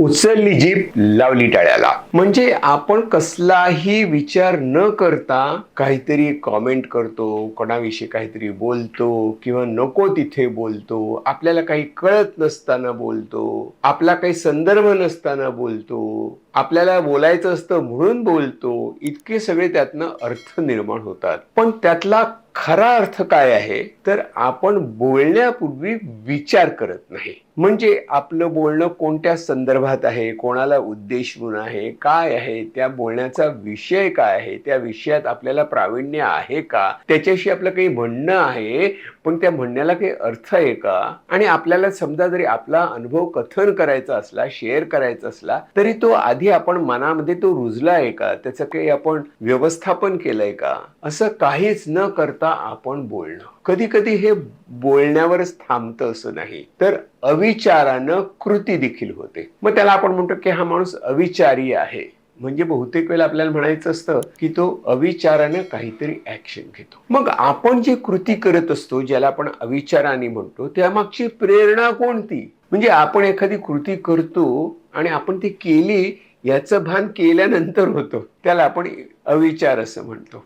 उचलली जीप लावली टाळ्याला म्हणजे आपण कसलाही विचार न करता काहीतरी कॉमेंट करतो कोणाविषयी काहीतरी बोलतो किंवा नको तिथे बोलतो आपल्याला काही कळत नसताना बोलतो आपला काही संदर्भ नसताना बोलतो आपल्याला बोलायचं असतं म्हणून बोलतो इतके सगळे त्यातनं अर्थ निर्माण होतात. पण त्यातला खरा अर्थ काय आहे? तर आपण बोलण्यापूर्वी विचार करत नाही. म्हणजे आपलं बोलणं कोणत्या संदर्भात आहे? कोणाला उद्देशून आहे? काय आहे? त्या बोलण्याचा विषय काय आहे? त्या विषयात आपल्याला प्रावीण्य आहे का? त्याच्याशी आपलं काही म्हणणं आहे पण त्या म्हणण्याला काही अर्थ आहे का? आणि आपल्याला समजा जरी आपला अनुभव कथन करायचा असला शेअर करायचा असला तरी तो आधी आपण मनामध्ये तो रुजला आहे का? त्याचं काही आपण व्यवस्थापन केलंय का? असं काहीच न करता आपण बोलणं. कधी कधी हे बोलण्यावरच थांबतं असं नाही. तर अविचारानं कृती देखील होते. मग त्याला आपण म्हणतो की हा माणूस अविचारी आहे. म्हणजे बहुतेक वेळेला आपल्याला म्हणायचं असतं की तो अविचारानं काहीतरी ऍक्शन घेतो. मग आपण जी कृती करत असतो ज्याला आपण अविचाराने म्हणतो त्यामागची प्रेरणा कोणती? म्हणजे आपण एखादी कृती करतो आणि आपण ती केली याचं भान केल्यानंतर होतं. त्याला आपण अविचार असं म्हणतो.